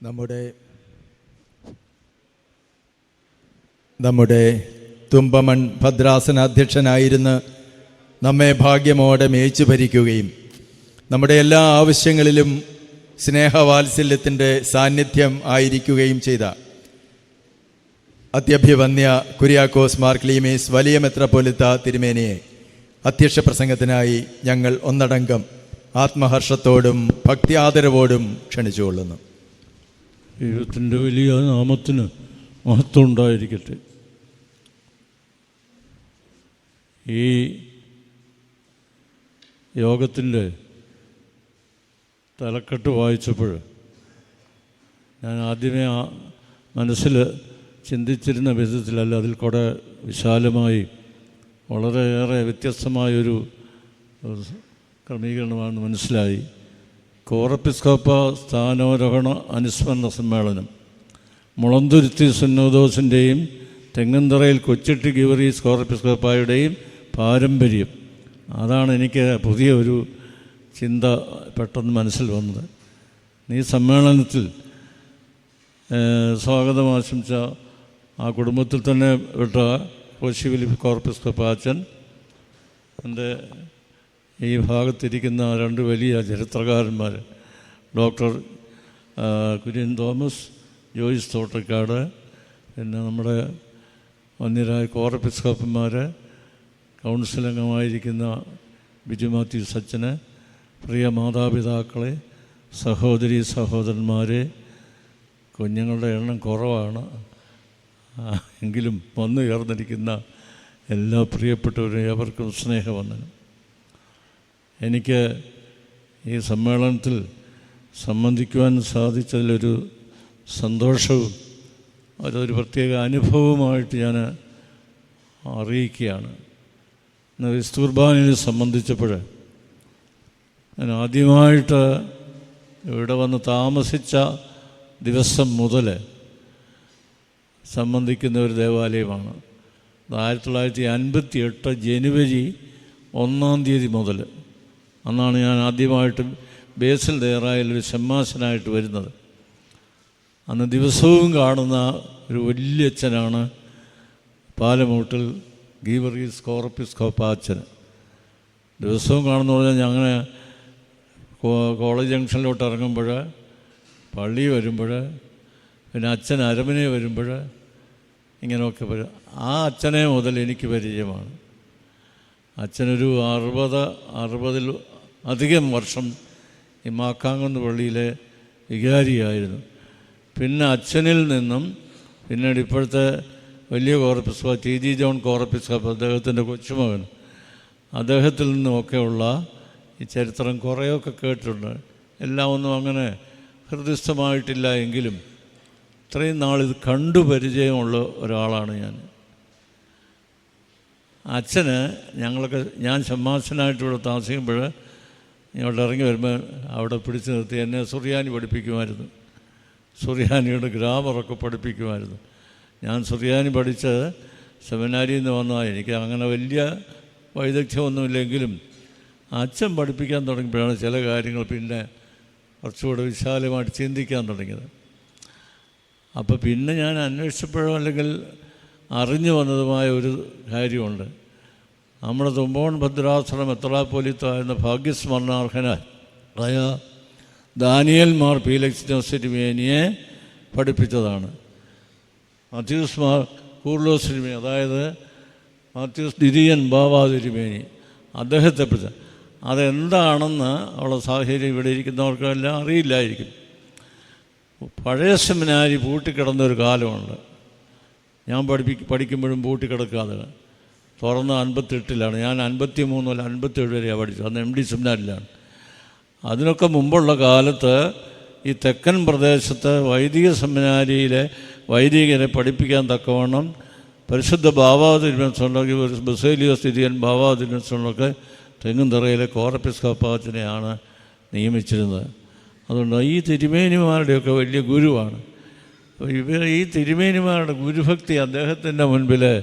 നമ്മുടെ നമ്മുടെ തുമ്പമൺ ഭദ്രാസന അധ്യക്ഷനായിരുന്ന് നമ്മെ ഭാഗ്യമോടെ മേയിച്ചു ഭരിക്കുകയും നമ്മുടെ എല്ലാ ആവശ്യങ്ങളിലും സ്നേഹവാത്സല്യത്തിന്റെ സാന്നിധ്യം ആയിരിക്കുകയും ചെയ്ത അത്യഭിവന്യ കുര്യാക്കോസ് മാർക്ലീമേസ് വലിയ മെത്രപ്പൊലിത്ത തിരുമേനിയെ അധ്യക്ഷ പ്രസംഗത്തിനായി ഞങ്ങൾ ഒന്നടങ്കം ആത്മഹർഷത്തോടും ഭക്തി ആദരവോടും ക്ഷണിച്ചുകൊള്ളുന്നു. ദൈവത്തിന്റെ വലിയ നാമത്തിന് മഹത്വം ഉണ്ടായിരിക്കട്ടെ. ഈ യോഗത്തിന്റെ തലക്കെട്ട് വായിച്ചപ്പോൾ ഞാൻ ആദ്യമേ ആ മനസ്സിൽ ചിന്തിച്ചിരുന്ന വിധത്തിലല്ല അതിൽ കൂടെ വിശാലമായി വളരെയേറെ വ്യത്യസ്തമായൊരു ക്രമീകരണമാണെന്ന് മനസ്സിലായി. കോറപ്പിസ്കോപ്പ സ്ഥാനാരോഹണ അനുസ്മരണ സമ്മേളനം. മുളന്തുരുത്തി സുന്നോദോസിന്റെയും തെങ്ങന്തറയിൽ കൊച്ചിട്ട് ഗിവറീസ് കോറപ്പിസ്കോപ്പായുടെയും പാരമ്പര്യം. അതാണ് എനിക്ക് പുതിയ ഒരു ചിന്ത പെട്ടെന്ന് മനസ്സിൽ വന്നത്. ഈ സമ്മേളനത്തിൽ സ്വാഗതം ആശംസ ആ കുടുംബത്തിൽ തന്നെ വിട്ട കോശി വിലി കോർപ്പിസ്കോപ്പ അച്ഛൻ എന്റെ ഈ ഭാഗത്തിരിക്കുന്ന രണ്ട് വലിയ ചരിത്രകാരന്മാർ ഡോക്ടർ കുര്യൻ തോമസ് ജോയിസ് തോട്ടക്കാട് പിന്നെ നമ്മുടെ വന്യരായ കോറപ്പിസ്കോപ്പന്മാർ കൗൺസിലംഗമായിരിക്കുന്ന ബിജു മാത്യു സച്ചന് പ്രിയ മാതാപിതാക്കളെ സഹോദരി സഹോദരന്മാരെ കുഞ്ഞുങ്ങളുടെ എണ്ണം കുറവാണ്. എങ്കിലും വന്നു ചേർന്നിരിക്കുന്ന എല്ലാ പ്രിയപ്പെട്ടവരും ഏവർക്കും സ്നേഹവന്ദനം. എനിക്ക് ഈ സമ്മേളനത്തിൽ സംബന്ധിക്കുവാൻ സാധിച്ചതിലൊരു സന്തോഷവും അതൊരു പ്രത്യേക അനുഭവമായിട്ട് ഞാൻ അറിയിക്കുകയാണ്. വിസ്തുർബാനിനെ സംബന്ധിച്ചപ്പോൾ ഞാൻ ആദ്യമായിട്ട് ഇവിടെ വന്ന് താമസിച്ച ദിവസം മുതൽ സംബന്ധിക്കുന്ന ഒരു ദേവാലയമാണ്. ആയിരത്തി തൊള്ളായിരത്തി അൻപത്തി എട്ട് ജനുവരി ഒന്നാം തീയതി മുതൽ അന്നാണ് ഞാൻ ആദ്യമായിട്ട് ബേസിൽ തയ്യാറായ ഒരു ഷമ്മാശനായിട്ട് വരുന്നത്. അന്ന് ദിവസവും കാണുന്ന ഒരു വലിയ അച്ഛനാണ് പാലമൂട്ടിൽ ഗീവർഗീസ് കോറപ്പിസ് കോപ്പാച്ചൻ ദിവസവും കാണുന്ന പറഞ്ഞാൽ ഞങ്ങൾ കോളേജ് ജംഗ്ഷനിലോട്ട് ഇറങ്ങുമ്പോൾ പള്ളി വരുമ്പോൾ പിന്നെ അച്ഛൻ അരമനെ വരുമ്പോൾ ഇങ്ങനെയൊക്കെ വരും ആ അച്ഛനെ മുതൽ എനിക്ക് പരിചയമാണ്. അച്ഛനൊരു അറുപത് അറുപതിൽ അധികം വർഷം ഈ മാക്കാങ്കുന്ന് പള്ളിയിലെ വികാരിയായിരുന്നു. പിന്നെ അച്ഛനിൽ നിന്നും പിന്നീട് ഇപ്പോഴത്തെ വലിയ കോറപ്പിസ്ഭ ടി ജി ജോൺ കോറപ്പിസ്ഭ അദ്ദേഹത്തിന്റെ കൊച്ചുമകൻ അദ്ദേഹത്തിൽ നിന്നുമൊക്കെയുള്ള ഈ ചരിത്രം കുറേയൊക്കെ കേട്ടിട്ടുണ്ട്. എല്ലാം ഒന്നും അങ്ങനെ ഹൃദയസ്ഥമായിട്ടില്ല എങ്കിലും ഇത്രയും നാളിത് കണ്ടു പരിചയമുള്ള ഒരാളാണ് ഞാൻ. അച്ഛന് ഞങ്ങളൊക്കെ ഞാൻ ഷമ്മാസനായിട്ട് ഇവിടെ താമസിക്കുമ്പോൾ ഇങ്ങോട്ട് ഇറങ്ങി വരുമ്പോൾ അവിടെ പിടിച്ചു നിർത്തി എന്നെ സുറിയാനി പഠിപ്പിക്കുമായിരുന്നു. സുറിയാനിയുടെ ഗ്രാമറൊക്കെ പഠിപ്പിക്കുമായിരുന്നു. ഞാൻ സുറിയാനി പഠിച്ച് സെമിനാരിയിൽ നിന്ന് വന്നാൽ എനിക്ക് അങ്ങനെ വലിയ വൈദഗ്ധ്യമൊന്നുമില്ലെങ്കിലും അച്ഛൻ പഠിപ്പിക്കാൻ തുടങ്ങിയപ്പോഴാണ് ചില കാര്യങ്ങൾ പിന്നെ കുറച്ചുകൂടെ വിശാലമായിട്ട് ചിന്തിക്കാൻ തുടങ്ങിയത്. അപ്പോൾ പിന്നെ ഞാൻ അന്വേഷിച്ചപ്പോഴോ അല്ലെങ്കിൽ അറിഞ്ഞു വന്നതുമായ ഒരു കാര്യമുണ്ട്. നമ്മുടെ തുമ്പോൺ ഭദ്രാശ്രമം എത്രാപ്പോലിത്ത എന്ന ഭാഗ്യസ്മരണാർഹനായ. ദാനിയൽ മാർ പീലക്സ് സിരിമേനിയെ പഠിപ്പിച്ചതാണ്. മാത്യൂസ് മാർ കൂർലോസ് തിരുമേനി അതായത് മാത്യൂസ് ദിരിയൻ ബാബാ തിരുമേനി അദ്ദേഹത്തെ പിടിച്ച അതെന്താണെന്ന് ഉള്ള സാഹചര്യം ഇവിടെ ഇരിക്കുന്നവർക്കെല്ലാം അറിയില്ലായിരിക്കും. പഴയ സെമിനാരി പൂട്ടിക്കിടന്നൊരു കാലമുണ്ട്. ഞാൻ പഠിപ്പി പഠിക്കുമ്പോഴും പൂട്ടിക്കിടക്കാതെ. തുറന്ന് അൻപത്തെട്ടിലാണ്. ഞാൻ അൻപത്തി മൂന്ന് മുതൽ അൻപത്തേഴ് വരെയാണ് പഠിച്ചത്. അന്ന് എം ഡി സെമിനാരിലാണ്. അതിനൊക്കെ മുമ്പുള്ള കാലത്ത് ഈ തെക്കൻ പ്രദേശത്ത് വൈദിക സെമിനാരിയിലെ വൈദികരെ പഠിപ്പിക്കാൻ തക്കവണ്ണം പരിശുദ്ധ ബാബാതിരുമൻസുണ്ടെങ്കിൽ ബസേലിയോ സ്ഥിതിയൻ ബാബാതിരുമൻസുണ്ടൊക്കെ തെങ്ങുംതറയിലെ കോറപ്പിസ്കോപ്പാച്ചനെയാണ് നിയമിച്ചിരുന്നത്. അതുകൊണ്ട് ഈ തിരുമേനിമാരുടെയൊക്കെ വലിയ ഗുരുവാണ്. ഇവർ ഈ തിരുമേനിമാരുടെ ഗുരുഭക്തി അദ്ദേഹത്തിന്റെ മുൻപിൽ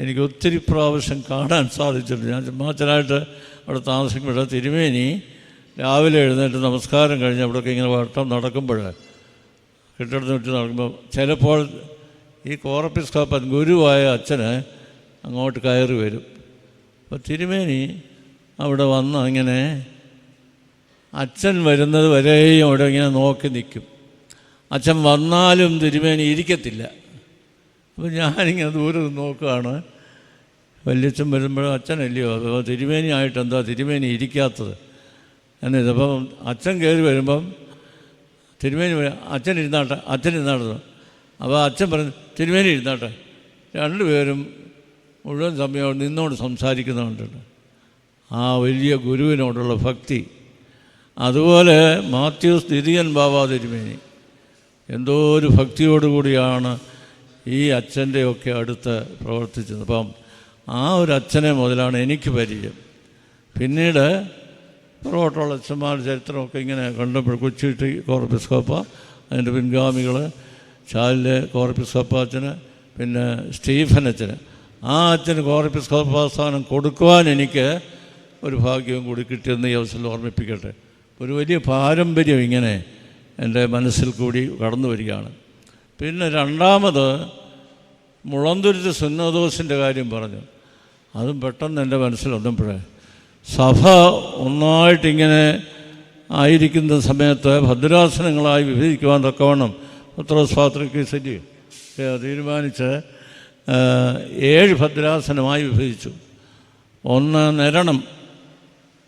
എനിക്ക് ഒത്തിരി പ്രാവശ്യം കാണാൻ സാധിച്ചിട്ടുണ്ട്. ഞാൻ ചുമ്മാച്ചനായിട്ട് അവിടെ താമസിക്കുമ്പോഴ തിരുമേനി രാവിലെ എഴുന്നേറ്റ് നമസ്കാരം കഴിഞ്ഞ് അവിടെയൊക്കെ ഇങ്ങനെ വട്ടം നടക്കുമ്പോൾ കെട്ടിടത്തിന് ചുറ്റും നടക്കുമ്പോൾ ചിലപ്പോൾ ഈ കോറപ്പിസ് കാപ്പൻ ഗുരുവായ അച്ഛന് അങ്ങോട്ട് കയറി വരും. അപ്പോൾ തിരുമേനി അവിടെ വന്ന് അങ്ങനെ അച്ഛൻ വരുന്നത് വരെയും അവിടെ ഇങ്ങനെ നോക്കി നിൽക്കും. അച്ഛൻ വന്നാലും തിരുമേനി ഇരിക്കത്തില്ല. അപ്പോൾ ഞാനിങ്ങനെ ദൂരെ നോക്കുകയാണ് വല്യച്ഛൻ വരുമ്പോഴും അച്ഛനല്ലയോ? അപ്പോൾ തിരുമേനി ആയിട്ട് എന്താ തിരുമേനി ഇരിക്കാത്തത്? എന്നത് അപ്പം അച്ഛൻ കയറി വരുമ്പം തിരുമേനി അച്ഛൻ ഇരുന്നാട്ടെ അച്ഛൻ ഇരുന്നാട്ടെ. അപ്പോൾ അച്ഛൻ പറഞ്ഞു തിരുമേനി ഇരുന്നാട്ടെ. രണ്ടുപേരും മുഴുവൻ സമയം നിന്നോട് സംസാരിക്കുന്നുണ്ട് ആ വലിയ ഗുരുവിനോടുള്ള ഭക്തി. അതുപോലെ മാത്യൂസ് ദിദിയൻ ബാബാ തിരുമേനി. എന്തോ ഒരു ഭക്തിയോടുകൂടിയാണ് ഈ അച്ഛന്റെയൊക്കെ അടുത്ത് പ്രവർത്തിച്ചത് അപ്പം ആ ഒരു അച്ഛനെ മുതലാണ് എനിക്ക് പരിചയം. പിന്നീട് പുറകോട്ടുള്ള അച്ഛന്മാരുടെ ചരിത്രമൊക്കെ ഇങ്ങനെ കണ്ടപ്പോൾ കൊച്ചിട്ട് കോർപ്പിസ്കോപ്പ അതിന്റെ പിൻഗാമികൾ ചാലിലെ കോർപ്പിസ്കോപ്പ അച്ഛന് പിന്നെ സ്റ്റീഫൻ അച്ഛന്. ആ അച്ഛന് കോർപ്പിസ്കോപ്പ സ്ഥാനം കൊടുക്കുവാൻ എനിക്ക് ഒരു ഭാഗ്യവും കൂടി കിട്ടിയെന്ന് ഈ അവസരം ഓർമ്മിപ്പിക്കട്ടെ. ഒരു വലിയ പാരമ്പര്യം ഇങ്ങനെ എന്റെ മനസ്സിൽ കൂടി കടന്നു വരികയാണ്. പിന്നെ രണ്ടാമത് മുളന്തുരുത്ത് സുന്നദോസിന്റെ കാര്യം പറഞ്ഞു. അതും പെട്ടെന്ന് എന്റെ മനസ്സിൽ വന്നപ്പോഴേ സഭ ഒന്നായിട്ടിങ്ങനെ ആയിരിക്കുന്ന സമയത്ത് ഭദ്രാസനങ്ങളായി വിഭജിക്കുവാൻ തക്കവണ്ണം പത്രോസ്വാത്രയ്ക്ക് ശരി തീരുമാനിച്ച് ഏഴ് ഭദ്രാസനമായി വിഭജിച്ചു. ഒന്ന് നിരണം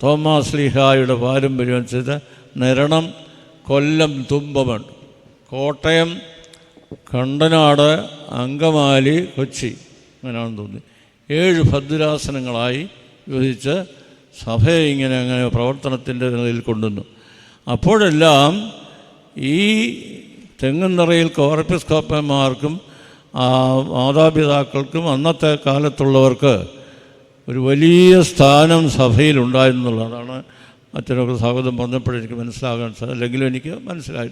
തോമാസ് ലീഹായുടെ പാരമ്പര്യം അനുസരിച്ച് നിരണം കൊല്ലം തുമ്പമൺ. കോട്ടയം കണ്ടനാട് അങ്കമാലി കൊച്ചി അങ്ങനെയാണെന്ന് തോന്നി. ഏഴ് ഭദ്രാസനങ്ങളായി വിഭജിച്ച് സഭയെ ഇങ്ങനെ അങ്ങനെ പ്രവർത്തനത്തിന്റെ നിലയിൽ കൊണ്ടുവന്നു. അപ്പോഴെല്ലാം ഈ തെങ്ങുനിറയിൽ കോർപ്പിസ്കോപ്പന്മാർക്കും മാതാപിതാക്കൾക്കും അന്നത്തെ കാലത്തുള്ളവർക്ക് ഒരു വലിയ സ്ഥാനം സഭയിലുണ്ടായിരുന്നുള്ളതാണ് അച്ഛനൊക്കെ സ്വാഗതം പറഞ്ഞപ്പോഴെനിക്ക് മനസ്സിലാകാൻ സാധിക്കും അല്ലെങ്കിലും എനിക്ക് മനസ്സിലായി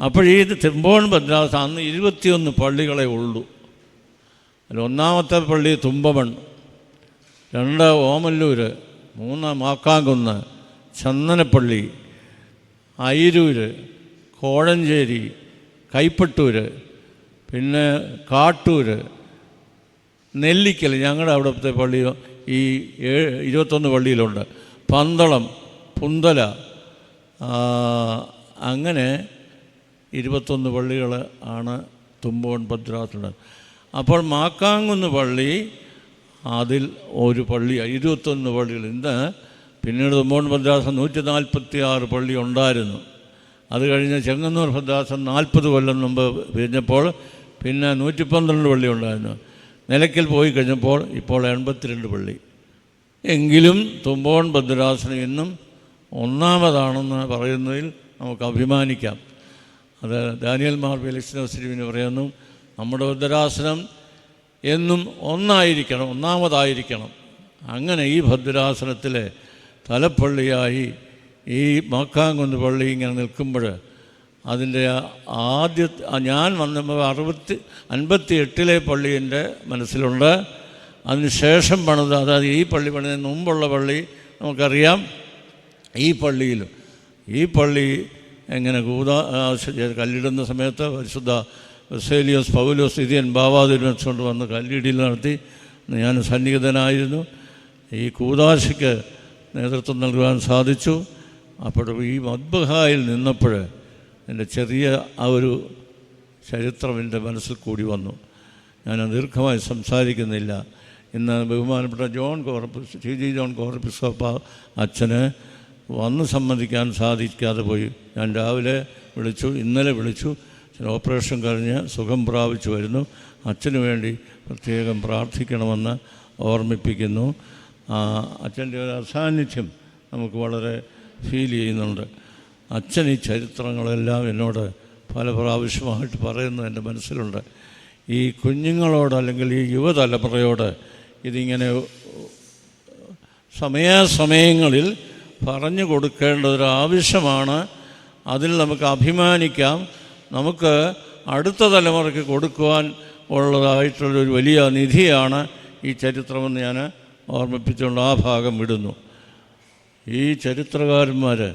അപ്പോൾ തുമ്പോൺ ഭദ്രാസനം അന്ന് ഇരുപത്തിയൊന്ന് പള്ളികളെ ഉള്ളൂ. അതിൽ ഒന്നാമത്തെ പള്ളി തുമ്പമൺ രണ്ട് ഓമല്ലൂർ മൂന്ന് മാക്കാങ്കുന്ന് ചന്ദനപ്പള്ളി അയിരൂര് കോഴഞ്ചേരി കൈപ്പട്ടൂർ പിന്നെ കാട്ടൂർ നെല്ലിക്കൽ ഞങ്ങളുടെ അവിടുത്തെ പള്ളി ഈ ഏഴ് ഇരുപത്തൊന്ന് പള്ളിയിലുണ്ട്. പന്തളം പുന്തല അങ്ങനെ ഇരുപത്തൊന്ന് പള്ളികൾ ആണ് തുമ്പോൺ ഭദ്രാസനം അപ്പോൾ മാക്കാങ്കുന്ന് പള്ളി അതിൽ ഒരു പള്ളി ഇരുപത്തൊന്ന് പള്ളികൾ. ഇന്ന് പിന്നീട് തുമ്പോൺ ഭദ്രാസനം നൂറ്റി നാൽപ്പത്തി ആറ് പള്ളി ഉണ്ടായിരുന്നു. അത് കഴിഞ്ഞ് ചെങ്ങന്നൂർ ഭദ്രാസനം നാൽപ്പത് കൊല്ലം മുമ്പ് പിരിഞ്ഞപ്പോൾ പിന്നെ നൂറ്റി പന്ത്രണ്ട് പള്ളി ഉണ്ടായിരുന്നു. നിലയ്ക്കൽ പോയി കഴിഞ്ഞപ്പോൾ ഇപ്പോൾ എൺപത്തിരണ്ട് പള്ളി. എങ്കിലും തുമ്പോൺ ഭദ്രാസനം ഇന്നും ഒന്നാമതാണെന്ന് പറയുന്നതിൽ നമുക്ക് അഭിമാനിക്കാം. അത് ദാനിയൽ മാർ ഫെലിക്സിനോസിരിവിന് പറയുന്നു നമ്മുടെ ഭദ്രാസനം എന്നും ഒന്നായിരിക്കണം ഒന്നാമതായിരിക്കണം. അങ്ങനെ ഈ ഭദ്രാസനത്തിലെ തലപ്പള്ളിയായി ഈ മക്കാങ്കുന്ന് പള്ളി ഇങ്ങനെ നിൽക്കുമ്പോൾ അതിന്റെ ആദ്യ ഞാൻ വന്നപ്പോൾ അറുപത്തി അൻപത്തി എട്ടിലെ പള്ളി എന്റെ മനസ്സിലുണ്ട്. അതിനുശേഷം പണിത് അതായത് ഈ പള്ളി പണിതിന് മുമ്പുള്ള പള്ളി നമുക്കറിയാം. ഈ പള്ളിയിലും ഈ പള്ളി എങ്ങനെ കൂത കല്ലിടുന്ന സമയത്ത് പരിശുദ്ധ സെലിയോസ് പൗലോസ് ഇതിയൻ ബാബാതിരുവച്ചുകൊണ്ട് വന്ന് കല്ലിടിയിൽ നടത്തി. ഞാൻ സന്നിഹിതനായിരുന്നു. ഈ കൂതാശയ്ക്ക് നേതൃത്വം നൽകുവാൻ സാധിച്ചു. അപ്പോൾ ഈ മദ്ബഹായിൽ നിന്നപ്പോൾ എന്റെ ചെറിയ ആ ഒരു ചരിത്രം എന്റെ മനസ്സിൽ കൂടി വന്നു. ഞാൻ ദീർഘമായി സംസാരിക്കുന്നില്ല. ഇന്ന് ബഹുമാനപ്പെട്ട ജോൺ കോർപ്പിസ് ടി ജി ജോൺ കോർപ്പിസോപ്പ അച്ഛന് വന്ന് സമ്മതിക്കാൻ സാധിക്കാതെ പോയി. ഞാൻ രാവിലെ വിളിച്ചു ഇന്നലെ വിളിച്ചു. ഓപ്പറേഷൻ കഴിഞ്ഞ് സുഖം പ്രാപിച്ചു വരുന്നു. അച്ഛന് വേണ്ടി പ്രത്യേകം പ്രാർത്ഥിക്കണമെന്ന് ഓർമ്മിപ്പിക്കുന്നു. അച്ഛന്റെ ഒരു അസാന്നിധ്യം നമുക്ക് വളരെ ഫീൽ ചെയ്യുന്നുണ്ട്. അച്ഛൻ ഈ ചരിത്രങ്ങളെല്ലാം എന്നോട് പല പ്രാവശ്യമായിട്ട് പറയുന്നു എന്റെ മനസ്സിലുണ്ട്. ഈ കുഞ്ഞുങ്ങളോട് അല്ലെങ്കിൽ ഈ യുവതലമുറയോട് ഇതിങ്ങനെ സമയാസമയങ്ങളിൽ പറഞ്ഞു കൊടുക്കേണ്ട ഒരു ആവശ്യമാണ്. അതിൽ നമുക്ക് അഭിമാനിക്കാം. നമുക്ക് അടുത്ത തലമുറയ്ക്ക് കൊടുക്കുവാൻ ഉള്ളതായിട്ടുള്ളൊരു വലിയ നിധിയാണ് ഈ ചരിത്രമെന്ന് ഞാൻ ഓർമ്മിപ്പിച്ചുകൊണ്ട് ആ ഭാഗം വിടുന്നു. ഈ ചരിത്രകാരന്മാർ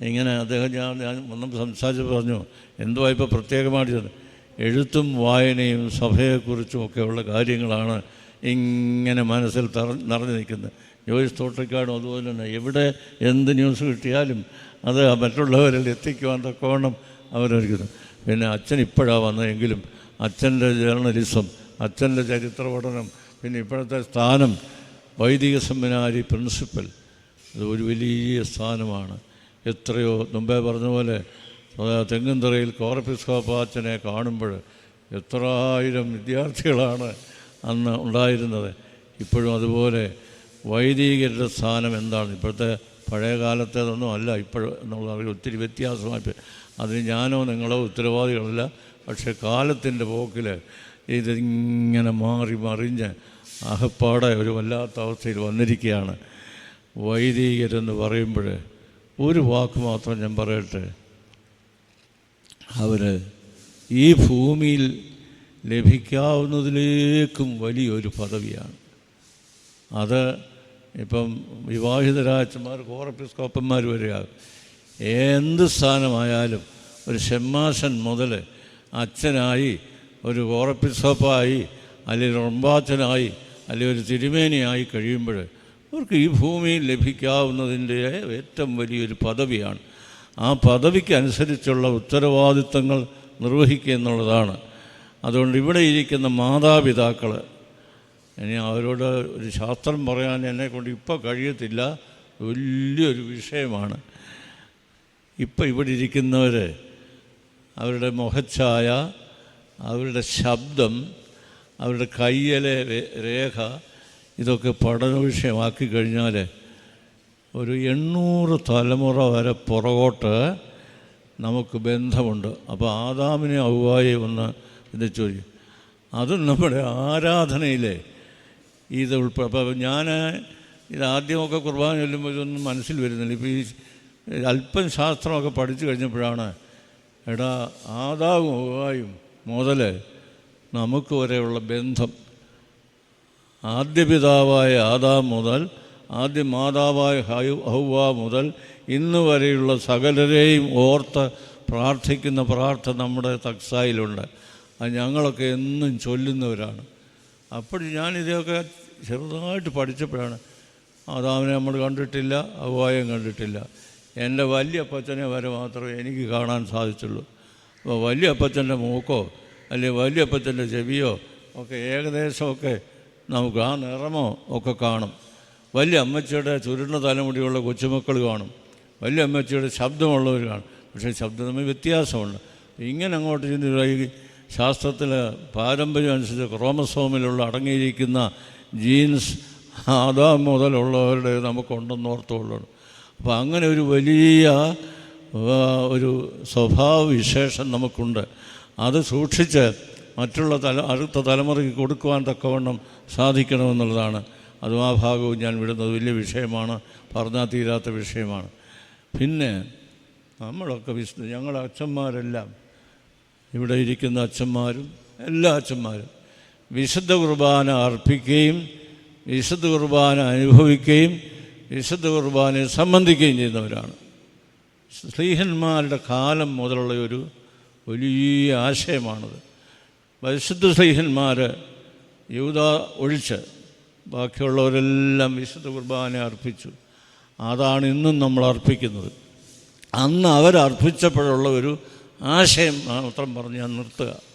ഇങ്ങനെ അദ്ദേഹം ഞാൻ ഞാൻ ഒന്നും സംസാരിച്ച് പറഞ്ഞു എന്തുവാ ഇപ്പോൾ പ്രത്യേകമായിട്ട്? എഴുത്തും വായനയും സഭയെക്കുറിച്ചും ഒക്കെയുള്ള കാര്യങ്ങളാണ് ഇങ്ങനെ മനസ്സിൽ നിറഞ്ഞു നിൽക്കുന്നത്. ജോയിസ് തോട്ടക്കാടും അതുപോലെ തന്നെ എവിടെ എന്ത് ന്യൂസ് കിട്ടിയാലും അത് മറ്റുള്ളവരിൽ എത്തിക്കുവാൻ തക്കവണ്ണം അവരൊരുക്കുന്നു. പിന്നെ അച്ഛൻ ഇപ്പോഴാണ് വന്നതെങ്കിലും അച്ഛന്റെ ജേർണലിസം അച്ഛന്റെ ചരിത്ര പഠനം പിന്നെ ഇപ്പോഴത്തെ സ്ഥാനം വൈദിക സെമിനാരി പ്രിൻസിപ്പൽ അത് ഒരു വലിയ സ്ഥാനമാണ്. എത്രയോ മുമ്പേ പറഞ്ഞ പോലെ തെങ്ങുംതറയിൽ കോറപ്പിസ്കോപ്പാച്ചനെ കാണുമ്പോൾ എത്ര ആയിരം വിദ്യാർത്ഥികളാണ് അന്ന് ഉണ്ടായിരുന്നത്. ഇപ്പോഴും അതുപോലെ വൈദികരുടെ സ്ഥാനം എന്താണ്? ഇപ്പോഴത്തെ പഴയ കാലത്തേതൊന്നും അല്ല. ഇപ്പോഴും എന്നുള്ള ഒത്തിരി വ്യത്യാസമായി. അതിന് ഞാനോ നിങ്ങളോ ഉത്തരവാദികളല്ല. പക്ഷേ കാലത്തിന്റെ പോക്കിൽ ഇതിങ്ങനെ മാറി മറിഞ്ഞ് അഹപ്പാടെ ഒരു വല്ലാത്ത അവസ്ഥയിൽ വന്നിരിക്കുകയാണ്. വൈദികരെന്ന് പറയുമ്പോൾ ഒരു വാക്ക് മാത്രം ഞാൻ പറയട്ടെ. അവർ ഈ ഭൂമിയിൽ ലഭിക്കാവുന്നതിലേക്കും വലിയൊരു പദവിയാണ്. അത് ഇപ്പം വിവാഹിതരാച്ചന്മാർ കോറപ്പിസ്കോപ്പന്മാർ വരികയാകും എന്ത് സ്ഥാനമായാലും ഒരു ഷെമ്മാശൻ മുതൽ അച്ഛനായി ഒരു കോറപ്പിസ്കോപ്പായി അല്ലെങ്കിൽ റൊമ്പാച്ചനായി അല്ലെങ്കിൽ ഒരു തിരുമേനിയായി കഴിയുമ്പോൾ അവർക്ക് ഈ ഭൂമിയിൽ ലഭിക്കാവുന്നതിന്റെ ഏറ്റവും വലിയൊരു പദവിയാണ്. ആ പദവിക്ക് അനുസരിച്ചുള്ള ഉത്തരവാദിത്തങ്ങൾ നിർവഹിക്കുക എന്നുള്ളതാണ്. അതുകൊണ്ട് ഇവിടെ ഇരിക്കുന്ന മാതാപിതാക്കൾ ഇനി അവരോട് ഒരു ശാസ്ത്രം പറയാൻ എന്നെ കൊണ്ട് ഇപ്പോൾ കഴിയത്തില്ല. വലിയൊരു വിഷയമാണ്. ഇപ്പം ഇവിടെ ഇരിക്കുന്നവർ അവരുടെ മുഖച്ഛായ അവരുടെ ശബ്ദം അവരുടെ കയ്യിലെ രേഖ ഇതൊക്കെ പഠന വിഷയമാക്കി കഴിഞ്ഞാൽ ഒരു എണ്ണൂറ് തലമുറ വരെ പുറകോട്ട് നമുക്ക് ബന്ധമുണ്ട്. അപ്പോൾ ആദാമിനെ ഔവായി ഒന്ന് ചോദിക്കും. അതും നമ്മുടെ ആരാധനയിലെ ഇത് ഉൾപ്പെടെ അപ്പോൾ ഞാൻ ഇത് ആദ്യമൊക്കെ കുർബാന ചൊല്ലുമ്പോൾ ഇതൊന്നും മനസ്സിൽ വരുന്നില്ല. ഇപ്പോൾ ഈ അല്പം ശാസ്ത്രമൊക്കെ പഠിച്ചു കഴിഞ്ഞപ്പോഴാണ് എടാ ആദാവും ഔവായും മുതൽ നമുക്ക് വരെയുള്ള ബന്ധം. ആദ്യ പിതാവായ ആദാം മുതൽ ആദ്യ മാതാവായ ഹൗവ മുതൽ ഇന്ന് വരെയുള്ള സകലരെയും ഓർത്ത് പ്രാർത്ഥിക്കുന്ന പ്രാർത്ഥന നമ്മുടെ തക്സായിലുണ്ട്. അത് ഞങ്ങളൊക്കെ എന്നും ചൊല്ലുന്നവരാണ്. അപ്പോൾ ഞാനിതൊക്കെ ചെറുതായിട്ട് പഠിച്ചപ്പോഴാണ് ആദാമിനെ നമ്മൾ കണ്ടിട്ടില്ല അവായം കണ്ടിട്ടില്ല. എന്റെ വലിയ അപ്പച്ചനെ വരെ മാത്രമേ എനിക്ക് കാണാൻ സാധിച്ചുള്ളൂ. അപ്പോൾ വലിയ അപ്പച്ചന്റെ മൂക്കോ അല്ലെങ്കിൽ വലിയ അപ്പച്ചന്റെ ചെവിയോ ഒക്കെ ഏകദേശമൊക്കെ നമുക്ക് ആ നിറമോ ഒക്കെ കാണും. വലിയ അമ്മച്ചിയുടെ ചുരുണ്ട തലമുടിയുള്ള കൊച്ചുമക്കൾ കാണും. വലിയ അമ്മച്ചിയുടെ ശബ്ദമുള്ളവർ കാണും. പക്ഷേ ശബ്ദം തമ്മിൽ വ്യത്യാസമുണ്ട്. ഇങ്ങനെ അങ്ങോട്ട് ചെന്ന് ശാസ്ത്രത്തിൽ പാരമ്പര്യം അനുസരിച്ച് ക്രോമസോമിലുള്ള അടങ്ങിയിരിക്കുന്ന ജീൻസ് ആദാം മുതലുള്ളവരുടെ നമുക്കുണ്ടെന്ന് ഓർത്തുള്ളൂ അപ്പോൾ അങ്ങനെ ഒരു വലിയ ഒരു ഒരു സ്വഭാവവിശേഷം നമുക്കുണ്ട്. അത് സൂക്ഷിച്ച് മറ്റുള്ള തല അടുത്ത തലമുറയ്ക്ക് കൊടുക്കുവാൻ തക്കവണ്ണം സാധിക്കണമെന്നുള്ളതാണ്. അതും ആ ഭാഗവും ഞാൻ വിടുന്നത് വലിയ വിഷയമാണ് പറഞ്ഞാൽ തീരാത്ത വിഷയമാണ്. പിന്നെ നമ്മളൊക്കെ വിശുദ്ധ ഞങ്ങളുടെ അച്ഛന്മാരെല്ലാം ഇവിടെ ഇരിക്കുന്ന അച്ഛന്മാരും എല്ലാ അച്ഛന്മാരും വിശുദ്ധ കുർബാന അർപ്പിക്കുകയും വിശുദ്ധ കുർബാന അനുഭവിക്കുകയും വിശുദ്ധ കുർബാനയെ സംബന്ധിക്കുകയും ചെയ്യുന്നവരാണ്. സ്ലീഹന്മാരുടെ കാലം മുതലുള്ള ഒരു വലിയ ആശയമാണത്. പരിശുദ്ധ സ്ലീഹന്മാർ യൂത ഒഴിച്ച് ബാക്കിയുള്ളവരെല്ലാം വിശുദ്ധ കുർബാന അർപ്പിച്ചു. അതാണ് ഇന്നും നമ്മൾ അർപ്പിക്കുന്നത്. അന്ന് അവരർപ്പിച്ചപ്പോഴുള്ള ഒരു ആശയം മാത്രം പറഞ്ഞ് ഞാൻ നിർത്തുക.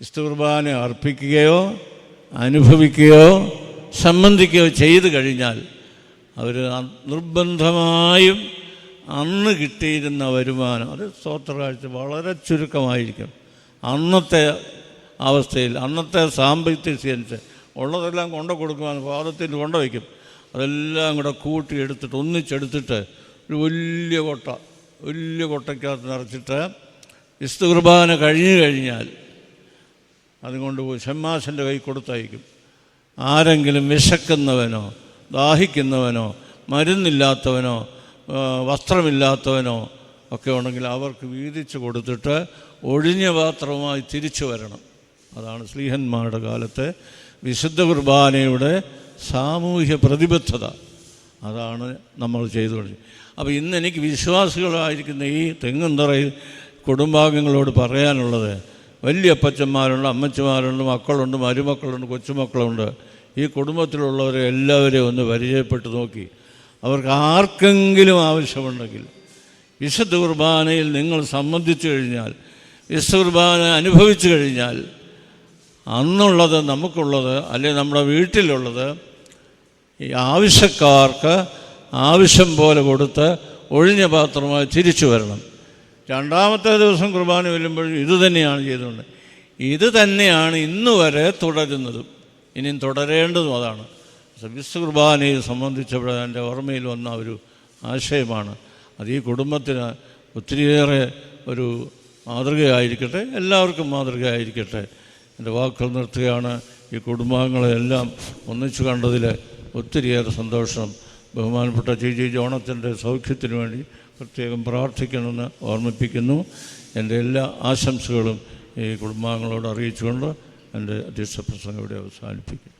വിശുദ്ധ കുർബാന അർപ്പിക്കുകയോ അനുഭവിക്കുകയോ സംബന്ധിക്കുകയോ ചെയ്തു കഴിഞ്ഞാൽ അവർ നിർബന്ധമായും അന്ന് കിട്ടിയിരുന്ന വരുമാനം അത് സ്തോത്രകാഴ്ച വളരെ ചുരുക്കമായിരിക്കും. അന്നത്തെ അവസ്ഥയിൽ അന്നത്തെ സാമ്പത്തിക അനുസരിച്ച് ഉള്ളതെല്ലാം കൊണ്ടു കൊടുക്കുവാൻ പാദത്തിൽ കൊണ്ടുവയ്ക്കും അതെല്ലാം കൂടെ കൂട്ടി എടുത്തിട്ട് ഒന്നിച്ചെടുത്തിട്ട് ഒരു വലിയ കൊട്ട വലിയ കൊട്ടയ്ക്കകത്ത് നിറച്ചിട്ട് വിശുദ്ധ കുർബാന കഴിഞ്ഞു കഴിഞ്ഞാൽ അതുകൊണ്ട് പോയി ഷമ്മാസിന്റെ കൈ കൊടുത്തയക്കും. ആരെങ്കിലും വിശക്കുന്നവനോ ദാഹിക്കുന്നവനോ മരുന്നില്ലാത്തവനോ വസ്ത്രമില്ലാത്തവനോ ഒക്കെ ഉണ്ടെങ്കിൽ അവർക്ക് വീതിച്ച് കൊടുത്തിട്ട് ഒഴിഞ്ഞ പാത്രവുമായി തിരിച്ചു വരണം. അതാണ് ശ്രീഹന്മാരുടെ കാലത്തെ വിശുദ്ധ കുർബാനയുടെ സാമൂഹ്യ പ്രതിബദ്ധത. അതാണ് നമ്മൾ ചെയ്തു ചെയ്തുകൊണ്ട് അപ്പോൾ ഇന്ന് എനിക്ക് വിശ്വാസികളായിരിക്കുന്ന ഈ തെങ്ങുംതറയിൽ കുടുംബാംഗങ്ങളോട് പറയാനുള്ളത് വലിയ അപ്പച്ചന്മാരുണ്ട് അമ്മച്ചിമാരുണ്ട് മക്കളുണ്ട് മരുമക്കളുണ്ട് കൊച്ചുമക്കളുണ്ട്. ഈ കുടുംബത്തിലുള്ളവരെ എല്ലാവരെയും ഒന്ന് പരിചയപ്പെട്ട് നോക്കി. അവർക്ക് ആർക്കെങ്കിലും ആവശ്യമുണ്ടെങ്കിൽ വിശുദ്ധ കുർബാനയിൽ നിങ്ങൾ സംബന്ധിച്ചു കഴിഞ്ഞാൽ വിശുദ്ധ കുർബാന അനുഭവിച്ചു കഴിഞ്ഞാൽ അന്നുള്ളത് നമുക്കുള്ളത് അല്ലെങ്കിൽ നമ്മുടെ വീട്ടിലുള്ളത് ഈ ആവശ്യക്കാർക്ക് ആവശ്യം പോലെ കൊടുത്ത് ഒഴിഞ്ഞ പാത്രമായി തിരിച്ചു വരണം. രണ്ടാമത്തെ ദിവസം കുർബാന വരുമ്പോഴും ഇത് തന്നെയാണ് ചെയ്തുകൊണ്ട് ഇത് തന്നെയാണ് ഇന്ന് വരെ തുടരുന്നതും. ഇനിയും തുടരേണ്ടതും അതാണ്. സബിസ് കുർബാനയെ സംബന്ധിച്ചപ്പോൾ എന്റെ ഓർമ്മയിൽ വന്ന ഒരു ആശയമാണ്. അത് ഈ കുടുംബത്തിന് ഒത്തിരിയേറെ ഒരു മാതൃകയായിരിക്കട്ടെ എല്ലാവർക്കും മാതൃകയായിരിക്കട്ടെ. എന്റെ വാക്കുകൾ നിർത്തുകയാണ്. ഈ കുടുംബാംഗങ്ങളെല്ലാം ഒന്നിച്ചു കണ്ടതിൽ ഒത്തിരിയേറെ സന്തോഷം. ബഹുമാനപ്പെട്ട ജി ജോണത്തിന്റെ സൗഖ്യത്തിന് വേണ്ടി പ്രത്യേകം പ്രാർത്ഥിക്കണമെന്ന് ഓർമ്മിപ്പിക്കുന്നു. എന്റെ എല്ലാ ആശംസകളും ഈ കുടുംബാംഗങ്ങളോട് അറിയിച്ചുകൊണ്ട് എന്റെ അധ്യക്ഷ പ്രസംഗം ഇവിടെ അവസാനിപ്പിക്കുന്നു.